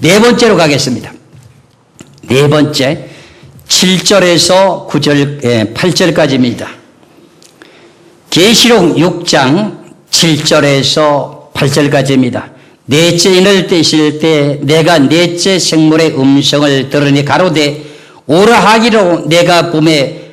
네 번째로 가겠습니다. 네 번째 7절에서 9절, 예, 8절까지입니다. 계시록 6장 7절에서 8절까지입니다. 넷째 인을 떼실 때 내가 넷째 생물의 음성을 들으니 가로되 오라 하기로 내가 봄에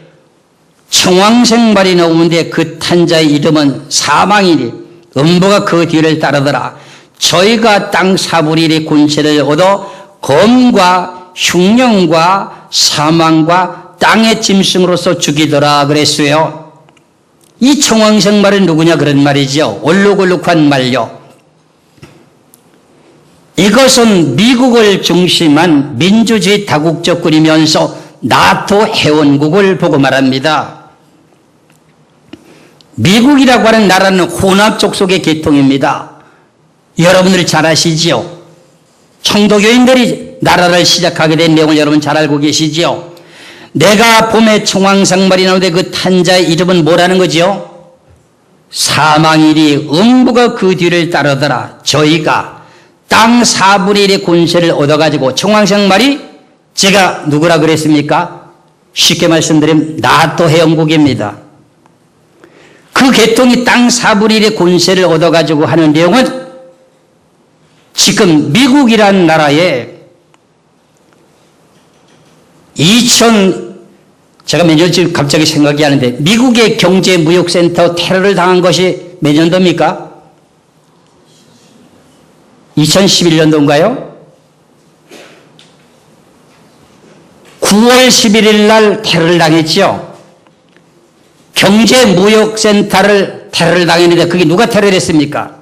청황생 발이 나오는데 그 탄자의 이름은 사망이니 음보가 그 뒤를 따르더라. 저희가 땅 사분일의 군세를 얻어 검과 흉령과 사망과 땅의 짐승으로서 죽이더라 그랬어요. 이 청황생말은 누구냐 그런 말이죠. 얼룩얼룩한 말요. 이것은 미국을 중심한 민주주의 다국적군이면서 나토 회원국을 보고 말합니다. 미국이라고 하는 나라는 혼합 족 속의 계통입니다. 여러분들이 잘 아시지요? 청도교인들이 나라를 시작하게 된 내용을 여러분 잘 알고 계시지요? 내가 봄에 청황상말이 나오는데 그 탄자의 이름은 뭐라는 거지요? 사망일이 음부가 그 뒤를 따르더라. 저희가 땅 4분의 1의 권세를 얻어가지고 청황상말이 제가 누구라 그랬습니까? 쉽게 말씀드리면 나토 회원국입니다. 그 계통이 땅 4분의 1의 권세를 얻어가지고 하는 내용은 지금 미국이란 나라에 2000 제가 몇 년쯤 갑자기 생각이 하는데 미국의 경제 무역센터 테러를 당한 것이 몇 년도입니까? 2011년도인가요? 9월 11일 날 테러를 당했죠. 경제무역센터를 테러를 당했는데 그게 누가 테러를 했습니까?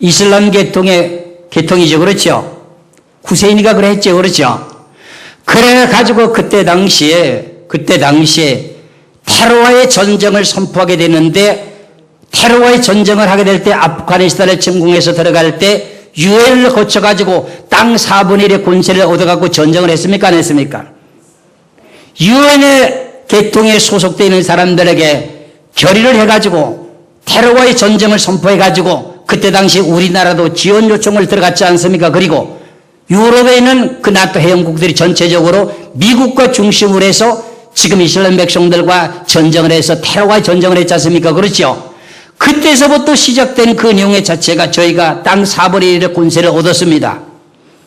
이슬람 계통의 계통이죠. 그렇죠? 후세인이가 그랬죠. 그렇죠? 그래 가지고 그때 당시에 그때 당시에 테러와의 전쟁을 선포하게 되는데 테러와의 전쟁을 하게 될 때 아프가니스탄을 침공해서 들어갈 때 유엔을 거쳐 가지고 땅 4분의 1의 권세를 얻어갖고 전쟁을 했습니까? 안 했습니까? 유엔의 계통에 소속되어 있는 사람들에게 결의를 해가지고 테러와의 전쟁을 선포해가지고 그때 당시 우리나라도 지원 요청을 들어갔지 않습니까? 그리고 유럽에 있는 그 나토 회원국들이 전체적으로 미국과 중심으로 해서 지금 이슬람 백성들과 전쟁을 해서 테러와 전쟁을 했지 않습니까? 그렇죠? 그때서부터 시작된 그 내용의 자체가 저희가 땅 4분의 1의 권세를 얻었습니다.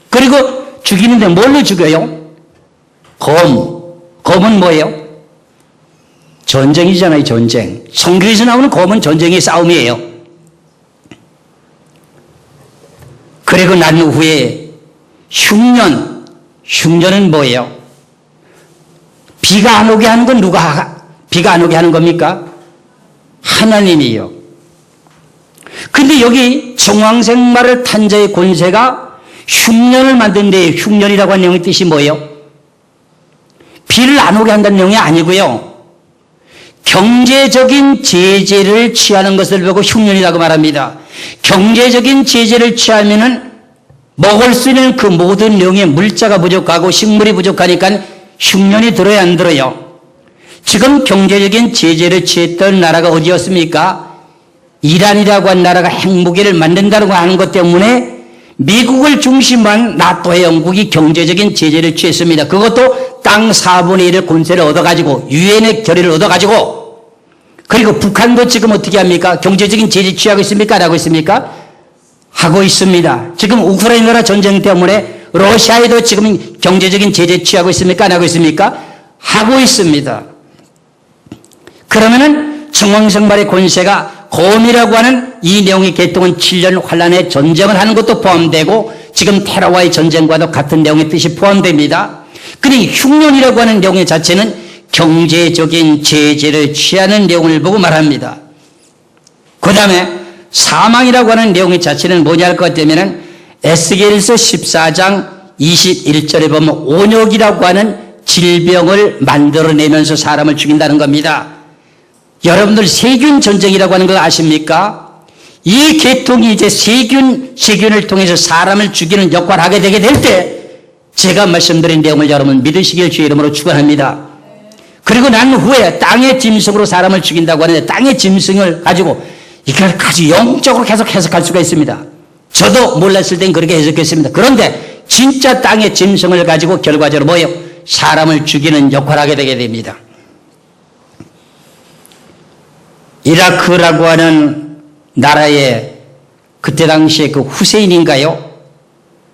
그리고 죽이는데 뭘로 죽여요? 검. 검은 뭐예요? 전쟁이잖아요, 전쟁. 성경에서 나오는 검은 전쟁의 싸움이에요. 그리고 난 후에 흉년, 흉년은 뭐예요? 비가 안 오게 하는 건 누가, 비가 안 오게 하는 겁니까? 하나님이요. 근데 여기 정황생말을 탄자의 권세가 흉년을 만든데 흉년이라고 하는 내용의 뜻이 뭐예요? 비를 안 오게 한다는 내용이 아니고요. 경제적인 제재를 취하는 것을 보고 흉년이라고 말합니다. 경제적인 제재를 취하면은 먹을 수 있는 그 모든 내용의 물자가 부족하고 식물이 부족하니까 흉년이 들어야 안 들어요. 지금 경제적인 제재를 취했던 나라가 어디였습니까? 이란이라고 한 나라가 핵무기를 만든다고 하는 것 때문에 미국을 중심한 나토의 영국이 경제적인 제재를 취했습니다. 그것도 땅 4분의 1의 권세를 얻어가지고 유엔의 결의를 얻어가지고 그리고 북한도 지금 어떻게 합니까? 경제적인 제재 취하고 있습니까? 안 하고 있습니까? 하고 있습니다. 지금 우크라이나 전쟁 때문에 러시아에도 지금 경제적인 제재 취하고 있습니까? 안 하고 있습니까? 하고 있습니다. 그러면은 정황성발의 권세가 검이라고 하는 이 내용의 개통은 7년 환란의 전쟁을 하는 것도 포함되고 지금 테러와의 전쟁과도 같은 내용의 뜻이 포함됩니다. 그러니 흉년이라고 하는 내용의 자체는 경제적인 제재를 취하는 내용을 보고 말합니다. 그 다음에 사망이라고 하는 내용의 자체는 뭐냐 할 것 같으면 에스겔서 14장 21절에 보면 온역이라고 하는 질병을 만들어내면서 사람을 죽인다는 겁니다. 여러분들 세균 전쟁이라고 하는 거 아십니까? 이 계통이 이제 세균, 세균을 통해서 사람을 죽이는 역할을 하게 되게 될 때 제가 말씀드린 내용을 여러분 믿으시길 주의 이름으로 축원합니다. 그리고 난 후에 땅의 짐승으로 사람을 죽인다고 하는데 땅의 짐승을 가지고 이걸 아주 영적으로 계속 해석할 수가 있습니다. 저도 몰랐을 땐 그렇게 해석했습니다. 그런데 진짜 땅의 짐승을 가지고 결과적으로 뭐예요? 사람을 죽이는 역할을 하게 되게 됩니다. 이라크라고 하는 나라의 그때 당시에 그 후세인인가요?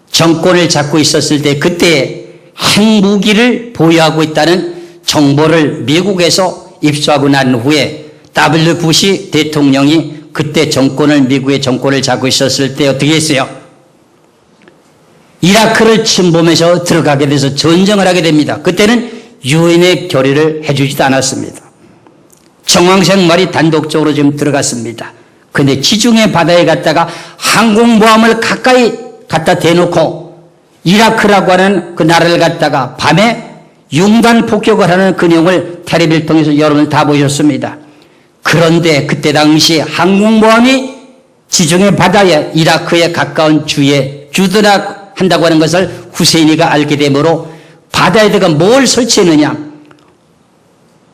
정권을 잡고 있었을 때 그때 핵무기를 보유하고 있다는 정보를 미국에서 입수하고 난 후에 W 부시 대통령이 그때 정권을 미국의 정권을 잡고 있었을 때 어떻게 했어요? 이라크를 침범해서 들어가게 돼서 전쟁을 하게 됩니다. 그때는 유엔의 결의를 해주지도 않았습니다. 정황생 말이 단독적으로 지금 들어갔습니다. 근데 지중해 바다에 갔다가 항공모함을 가까이 갖다 대놓고 이라크라고 하는 그 나라를 갖다가 밤에 융단 폭격을 하는 그 내용을 텔레비를 통해서 여러분 다 보셨습니다. 그런데 그때 당시 항공모함이 지중해 바다에 이라크에 가까운 주에 주드락 한다고 하는 것을 후세인이가 알게 되므로 바다에다가 뭘 설치했느냐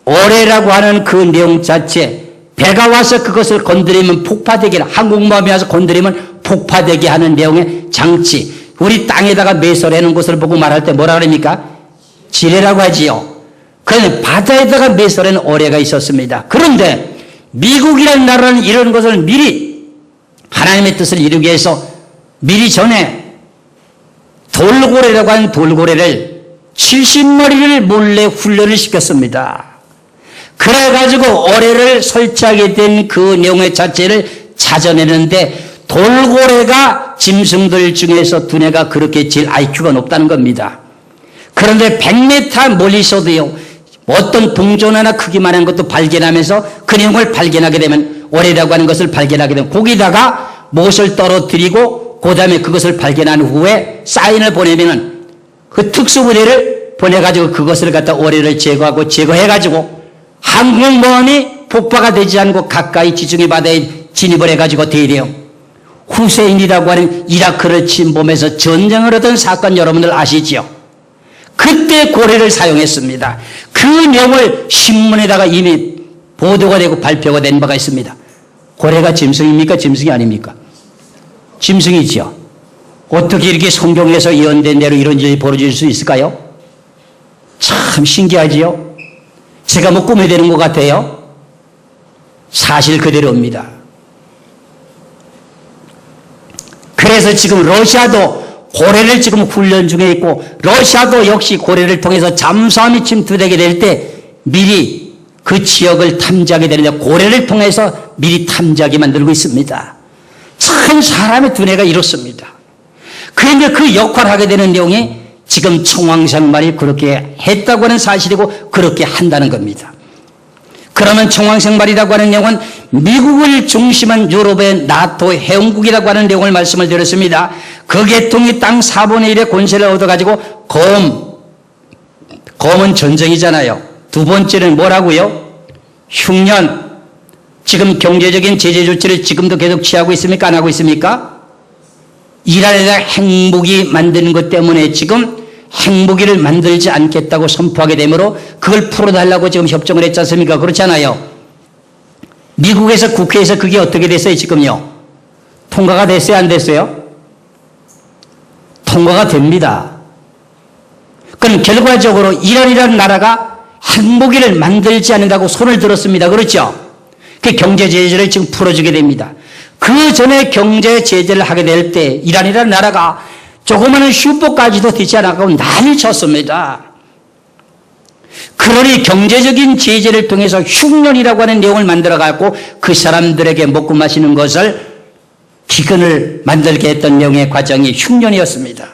오래라고 하는 그 내용 자체 배가 와서 그것을 건드리면 폭파되게 항공모함이 와서 건드리면 폭파되게 하는 내용의 장치 우리 땅에다가 매설해놓은 것을 보고 말할 때 뭐라 그럽니까? 지뢰라고 하지요. 그런데 바다에다가 매설해놓은 오래가 있었습니다. 그런데 미국이라는 나라는 이런 것을 미리 하나님의 뜻을 이루기 위해서 미리 전에 돌고래라고 하는 돌고래를 70마리를 몰래 훈련을 시켰습니다. 그래가지고 오래를 설치하게 된 그 내용의 자체를 찾아내는데 돌고래가 짐승들 중에서 두뇌가 그렇게 제일 IQ가 높다는 겁니다. 그런데 100m 멀리서도요, 어떤 동전 하나 크기만 한 것도 발견하면서 그 내용을 발견하게 되면 오래라고 하는 것을 발견하게 되면 거기다가 못을 떨어뜨리고 그 다음에 그것을 발견한 후에 사인을 보내면은 그 특수부대를 보내가지고 그것을 갖다 오래를 제거하고 제거해가지고 항공모함이 폭파가 되지 않고 가까이 지중해 바다에 진입을 해가지고 대령 후세인이라고 하는 이라크를 침범해서 전쟁을 하던 사건 여러분들 아시지요? 그때 고래를 사용했습니다. 그 내용을 신문에다가 이미 보도가 되고 발표가 된 바가 있습니다. 고래가 짐승입니까? 짐승이 아닙니까? 짐승이지요. 어떻게 이렇게 성경에서 예언된 대로 이런 일이 벌어질 수 있을까요? 참 신기하지요? 제가 뭐 꿈에 되는 것 같아요? 사실 그대로입니다. 그래서 지금 러시아도 고래를 지금 훈련 중에 있고 러시아도 역시 고래를 통해서 잠수함이 침투되게 될 때 미리 그 지역을 탐지하게 되는데 고래를 통해서 미리 탐지하게 만들고 있습니다. 참 사람의 두뇌가 이렇습니다. 그런데 그 역할을 하게 되는 내용이 지금 청왕생말이 그렇게 했다고 하는 사실이고 그렇게 한다는 겁니다. 그러면 청왕생말이라고 하는 내용은 미국을 중심한 유럽의 나토 회원국이라고 하는 내용을 말씀을 드렸습니다. 그 계통이 땅 4분의 1의 권세를 얻어가지고 검, 검은 전쟁이잖아요. 두 번째는 뭐라고요? 흉년. 지금 경제적인 제재 조치를 지금도 계속 취하고 있습니까? 안 하고 있습니까? 이란에다 핵무기 만드는 것 때문에 지금 핵무기를 만들지 않겠다고 선포하게 되므로 그걸 풀어달라고 지금 협정을 했지 않습니까? 그렇잖아요. 미국에서 국회에서 그게 어떻게 됐어요, 지금요? 통과가 됐어요, 안 됐어요? 통과가 됩니다. 그럼 결과적으로 이란이라는 나라가 핵무기를 만들지 않는다고 손을 들었습니다. 그렇죠? 그 경제 제재를 지금 풀어주게 됩니다. 그 전에 경제 제재를 하게 될 때 이란이라는 나라가 조그마한 슈퍼까지도 되지 않았고 난리 쳤습니다. 그러니 경제적인 제재를 통해서 흉년이라고 하는 내용을 만들어 갖고 그 사람들에게 먹고 마시는 것을 기근을 만들게 했던 내용의 과정이 흉년이었습니다.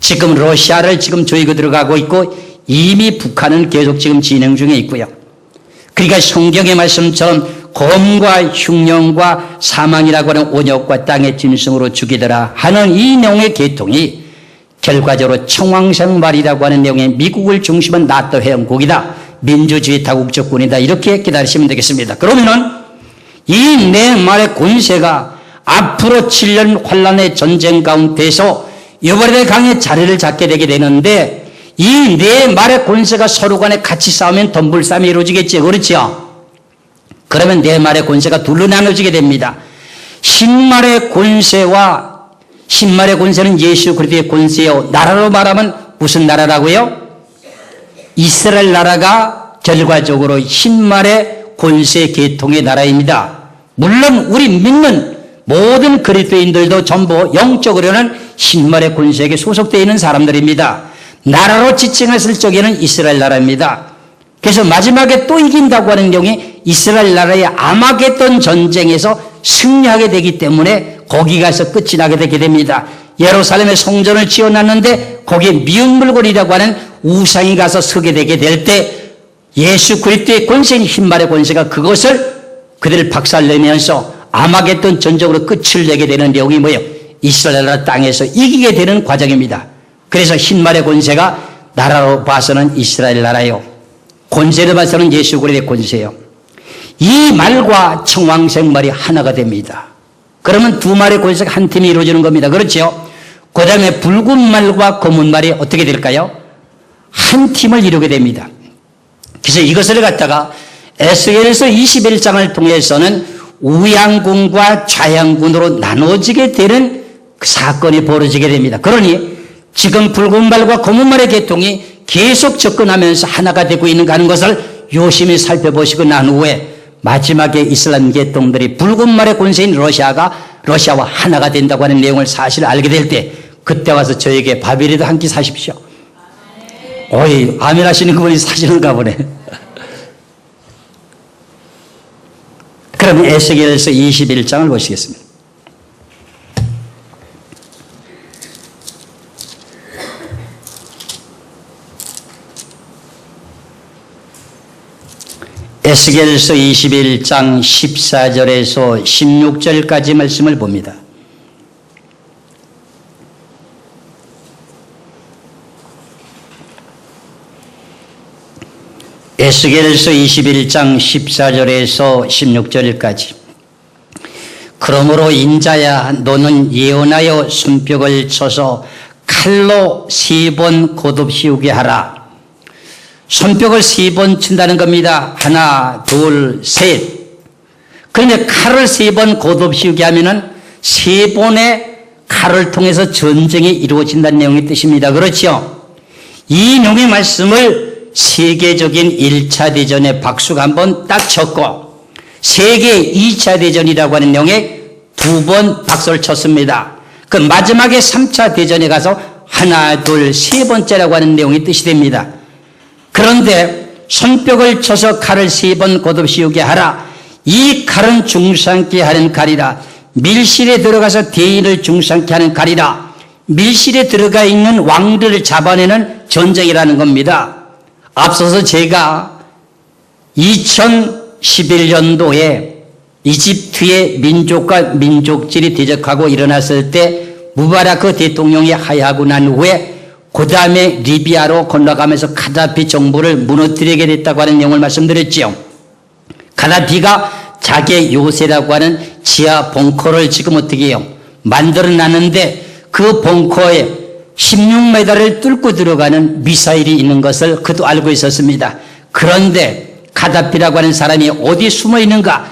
지금 러시아를 지금 조이고 들어가고 있고 이미 북한은 계속 지금 진행 중에 있고요. 그러니까 성경의 말씀처럼 검과 흉년과 사망이라고 하는 온역과 땅의 짐승으로 죽이더라 하는 이 내용의 계통이 결과적으로 청왕생말이라고 하는 내용의 미국을 중심한 나토 회원국이다. 민주주의 다국적군이다. 이렇게 기다리시면 되겠습니다. 그러면은 이 내 말의 권세가 앞으로 7년 환란의 전쟁 가운데서 여벌의 강의 자리를 잡게 되게 되는데 이 내 말의 권세가 서로 간에 같이 싸우면 덤불싸움이 이루어지겠죠. 그렇죠? 그러면 내 말의 권세가 둘로 나눠지게 됩니다. 신말의 권세와 신말의 권세는 예수 그리스도의 권세요. 나라로 말하면 무슨 나라라고요? 이스라엘 나라가 결과적으로 신말의 권세 계통의 나라입니다. 물론 우리 믿는 모든 그리스도인들도 전부 영적으로는 신말의 권세에게 소속되어 있는 사람들입니다. 나라로 지칭했을 적에는 이스라엘 나라입니다. 그래서 마지막에 또 이긴다고 하는 내용이 이스라엘 나라의 아마겟돈 전쟁에서 승리하게 되기 때문에 거기 가서 끝이 나게 되게 됩니다. 예루살렘에 성전을 지어놨는데 거기에 미운 물건이라고 하는 우상이 가서 서게 되게 될 때 예수 그리스도의 권세인 흰말의 권세가 그것을 그들을 박살내면서 아마겟돈 전적으로 끝을 내게 되는 내용이 뭐예요? 이스라엘 나라 땅에서 이기게 되는 과정입니다. 그래서 흰말의 권세가 나라로 봐서는 이스라엘 나라요. 권세를 봐서는 예수 그리스도의 권세요. 이 말과 청왕색 말이 하나가 됩니다. 그러면 두 말의 권세가 한 팀이 이루어지는 겁니다. 그렇죠? 그 다음에 붉은 말과 검은 말이 어떻게 될까요? 한 팀을 이루게 됩니다. 그래서 이것을 갖다가 에스겔에서 21장을 통해서는 우양군과 좌양군으로 나눠지게 되는 그 사건이 벌어지게 됩니다. 그러니 지금 붉은 말과 검은 말의 계통이 계속 접근하면서 하나가 되고 있는가 하는 것을 요심히 살펴보시고 난 후에 마지막에 이슬람 계통들이 붉은 말의 권세인 러시아가 러시아와 하나가 된다고 하는 내용을 사실 알게 될 때 그때 와서 저에게 밥이라도 한 끼 사십시오. 어이, 아멘 하시는 그분이 사시는가 보네. 그럼 에스겔에서 21장을 보시겠습니다. 에스겔서 21장 14절에서 16절까지 말씀을 봅니다. 에스겔서 21장 14절에서 16절까지 그러므로 인자야 너는 예언하여 손뼉을 쳐서 칼로 세 번 고듭시우게 하라. 손뼉을 세 번 친다는 겁니다. 하나, 둘, 셋. 그런데 칼을 세 번 고듭시우게 하면은 세 번의 칼을 통해서 전쟁이 이루어진다는 내용의 뜻입니다. 그렇죠? 이 내용의 말씀을 세계적인 1차 대전에 박수가 한번 딱 쳤고 세계 2차 대전이라고 하는 내용에 두 번 박수를 쳤습니다. 그 마지막에 3차 대전에 가서 하나, 둘, 세 번째라고 하는 내용의 뜻이 됩니다. 그런데 손뼉을 쳐서 칼을 세번 거듭씌우게 하라. 이 칼은 중상케 하는 칼이라. 밀실에 들어가서 대인을 중상케 하는 칼이라. 밀실에 들어가 있는 왕들을 잡아내는 전쟁이라는 겁니다. 앞서서 제가 2011년도에 이집트의 민족과 민족질이 대적하고 일어났을 때 무바라크 대통령이 하야하고 난 후에 그 다음에 리비아로 건너가면서 카다피 정부를 무너뜨리게 됐다고 하는 내용을 말씀드렸지요. 카다피가 자기의 요새라고 하는 지하 벙커를 지금 어떻게 해요? 만들어 놨는데 그 벙커에 16m를 뚫고 들어가는 미사일이 있는 것을 그도 알고 있었습니다. 그런데 카다피라고 하는 사람이 어디 숨어 있는가?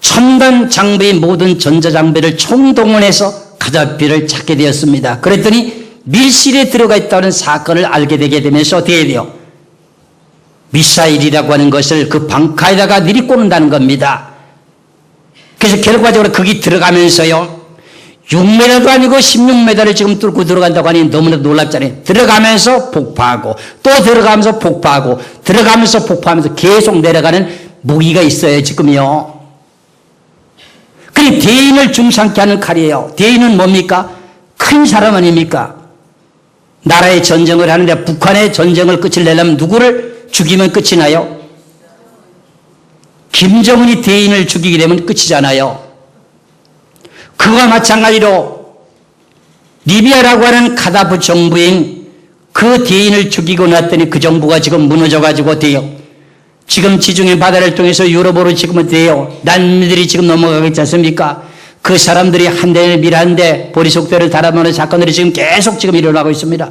첨단 장비의 모든 전자장비를 총동원해서 카다피를 찾게 되었습니다. 그랬더니 밀실에 들어가 있다는 사건을 알게 되게 되면서 어떻게 돼요? 미사일이라고 하는 것을 그 방카에다가 내리꽂는다는 겁니다. 그래서 결과적으로 거기 들어가면서요. 6m도 아니고 16m를 지금 뚫고 들어간다고 하니 너무나 놀랍잖아요. 들어가면서 폭파하고 또 들어가면서 폭파하고 들어가면서 폭파하면서 계속 내려가는 무기가 있어요, 지금요. 그 대인을 중상케 하는 칼이에요. 대인은 뭡니까? 큰 사람 아닙니까? 나라의 전쟁을 하는데 북한의 전쟁을 끝을 내려면 누구를 죽이면 끝이 나요? 김정은이 대인을 죽이게 되면 끝이잖아요. 그와 마찬가지로 리비아라고 하는 카다프 정부인 그 대인을 죽이고 났더니 그 정부가 지금 무너져가지고 돼요. 지금 지중해 바다를 통해서 유럽으로 지금은 돼요. 난민들이 지금 넘어가겠지 않습니까? 그 사람들이 한 대를 밀한대 보리속대를 달아먹는 사건들이 지금 계속 지금 일어나고 있습니다.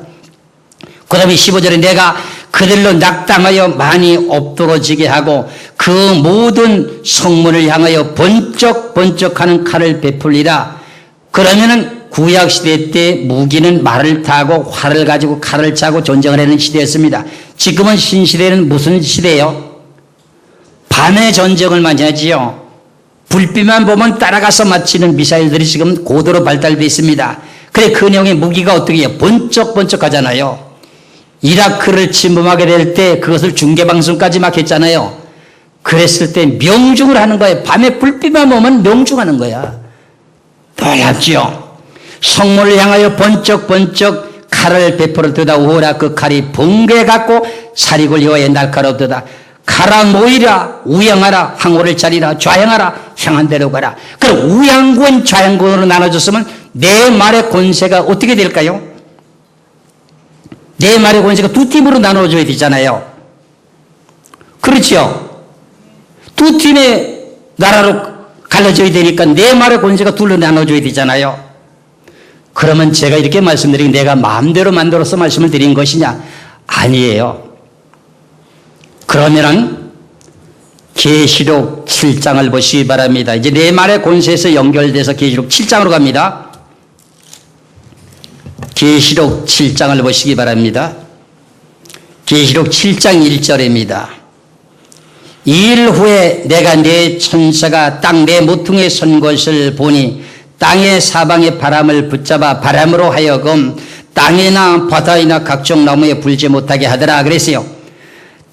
그 다음에 15절에 내가 그들로 낙담하여 많이 엎드러지게 하고 그 모든 성문을 향하여 번쩍 번쩍하는 칼을 베풀리라. 그러면은 구약 시대 때 무기는 말을 타고 활을 가지고 칼을 차고 전쟁을 하는 시대였습니다. 지금은 신시대는 무슨 시대예요? 밤에 전쟁을 많이 하지요. 불빛만 보면 따라가서 맞히는 미사일들이 지금 고도로 발달되어 있습니다. 그래 그 내용의 무기가 어떻게 해요? 번쩍번쩍 하잖아요. 이라크를 침범하게 될 때 그것을 중계방송까지 막 했잖아요. 그랬을 때 명중을 하는 거예요. 밤에 불빛만 보면 명중하는 거야. 놀랍지요. 성문을 향하여 번쩍번쩍 칼을 베풀어 뜨다 오라 그 칼이 번개 갖고 사리굴 여호와의 날카롭도다. 가라 모이라 우양하라 항오를 차리라 좌양하라 향한 대로 가라. 그럼 우양군 좌양군으로 나눠졌으면 내 말의 권세가 어떻게 될까요? 내 말의 권세가 두 팀으로 나눠져야 되잖아요. 그렇죠? 두 팀의 나라로 갈라져야 되니까 내 말의 권세가 둘로 나눠져야 되잖아요. 그러면 제가 이렇게 말씀드린 내가 마음대로 만들어서 말씀을 드린 것이냐? 아니에요. 그러면은 계시록 7장을 보시기 바랍니다. 이제 내 말의 권세에서 연결돼서 계시록 7장으로 갑니다. 계시록 7장을 보시기 바랍니다. 계시록 7장 1절입니다. 이일 후에 내가 내 천사가 땅 내 모퉁이에 선 것을 보니 땅의 사방의 바람을 붙잡아 바람으로 하여금 땅이나 바다이나 각종 나무에 불지 못하게 하더라 그랬어요.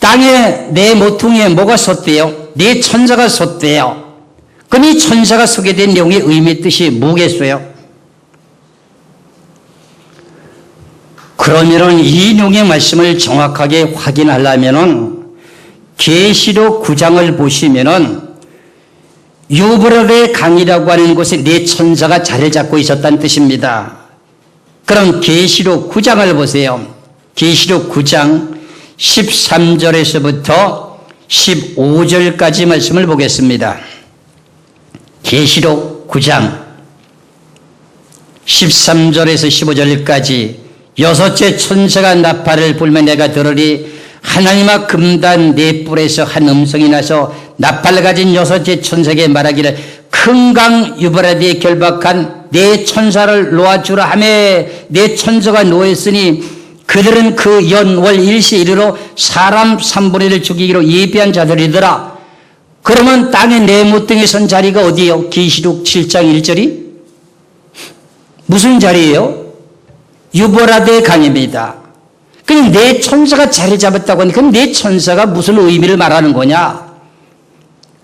땅에 내 모퉁이에 뭐가 섰대요? 내 천사가 섰대요. 그럼 이 천사가 서게 된 내용의 의미 뜻이 뭐겠어요? 그러면은 이 내용의 말씀을 정확하게 확인하려면은 계시록 9장을 보시면은 유브라데 강이라고 하는 곳에 네 천사가 자리를 잡고 있었다는 뜻입니다. 그럼 계시록 9장을 보세요. 계시록 9장 13절에서부터 15절까지 말씀을 보겠습니다. 계시록 9장 13절에서 15절까지 여섯째 천사가 나팔을 불며 내가 들으리 하나님아 금단 네 뿔에서 한 음성이 나서 나팔을 가진 여섯째 천사에게 말하기를 큰 강 유브라디에 결박한 네 천사를 놓아주라 하매 네 천사가 놓였으니 그들은 그 연월 일시 이르러 사람 3분의 1을 죽이기로 예비한 자들이더라. 그러면 땅에 네 모퉁이 선 자리가 어디예요? 기시록 7장 1절이? 무슨 자리예요? 유보라데 강입니다. 그럼 내 천사가 자리 잡았다고 하니 그내 천사가 무슨 의미를 말하는 거냐?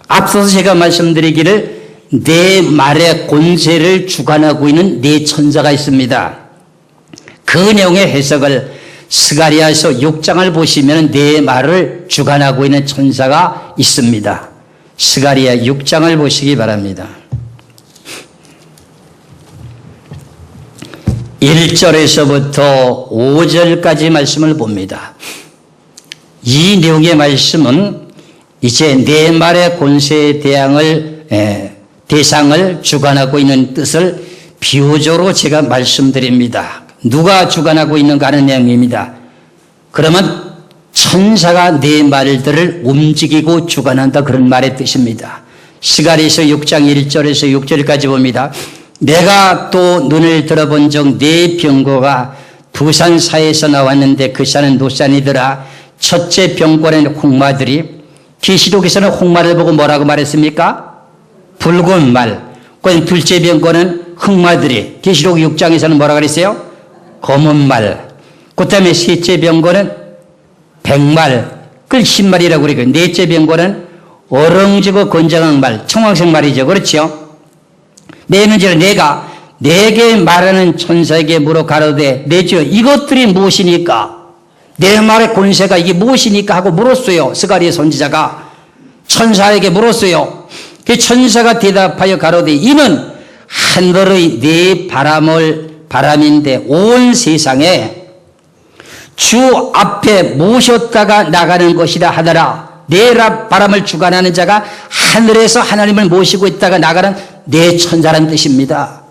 앞서서 제가 말씀드리기를 내 말의 권세를 주관하고 있는 내 천사가 있습니다. 그 내용의 해석을 스가리아서 6장을 보시면 내 말을 주관하고 있는 천사가 있습니다. 스가리아 6장을 보시기 바랍니다. 1절에서부터 5절까지 말씀을 봅니다. 이 내용의 말씀은 이제 내 말의 권세의 대항을, 에, 대상을 주관하고 있는 뜻을 비유적으로 제가 말씀드립니다. 누가 주관하고 있는가 하는 내용입니다. 그러면 천사가 내 말들을 움직이고 주관한다 그런 말의 뜻입니다. 시가리서 6장 1절에서 6절까지 봅니다. 내가 또 눈을 들어본 적 네 병거가 두산 사이에서 나왔는데 그 산은 노산이더라. 첫째 병거는 홍마들이 계시록에서는 홍마를 보고 뭐라고 말했습니까? 붉은 말. 그 둘째 병거는 흑마들이 계시록 6장에서는 뭐라고 그랬어요? 검은 말. 그 다음에 셋째 병거는 백말. 그걸 신말이라고 그러고 넷째 병거는 어렁지고 건장한 말. 청황색 말이죠. 그렇죠? 내는지를 내가 내게 말하는 천사에게 물어 가로되 내주 이것들이 무엇이니까 내 말의 권세가 이게 무엇이니까 하고 물었어요. 스가리의 선지자가 천사에게 물었어요. 그 천사가 대답하여 가로되 이는 하늘의 네 바람을 바람인데 온 세상에 주 앞에 모셨다가 나가는 것이라 하더라. 내 바람을 주관하는 자가 하늘에서 하나님을 모시고 있다가 나가는 내 천사란 뜻입니다.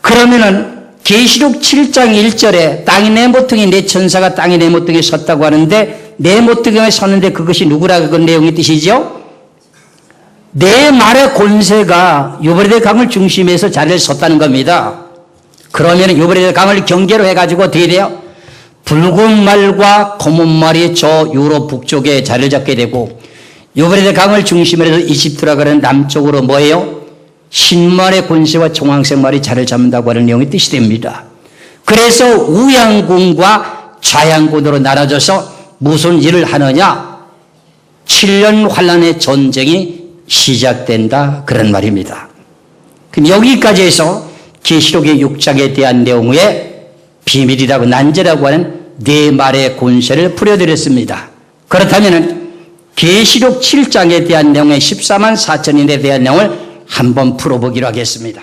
그러면은 계시록 7장 1절에 땅이 내 모퉁이 내 천사가 땅이 내 모퉁이에 섰다고 하는데 내 모퉁이에 섰는데 그것이 누구라 그 내용의 뜻이죠? 내 말의 권세가 요버레 강을 중심에서 자리를 섰다는 겁니다. 그러면 유브레드 강을 경계로 해가지고 어떻게 돼요? 붉은 말과 검은 말이 저 유럽 북쪽에 자리를 잡게 되고 유브레드 강을 중심으로 해서 이집트라 그러는 남쪽으로 뭐예요? 흰말의 권세와 종황색 말이 자리를 잡는다고 하는 내용이 뜻이 됩니다. 그래서 우양군과 좌양군으로 나눠져서 무슨 일을 하느냐? 7년 환란의 전쟁이 시작된다 그런 말입니다. 그럼 여기까지 해서 계시록의 6장에 대한 내용의 비밀이라고 난제라고 하는 네 말의 권세를 풀어드렸습니다. 그렇다면 계시록 7장에 대한 내용의 14만 4천인에 대한 내용을 한번 풀어보기로 하겠습니다.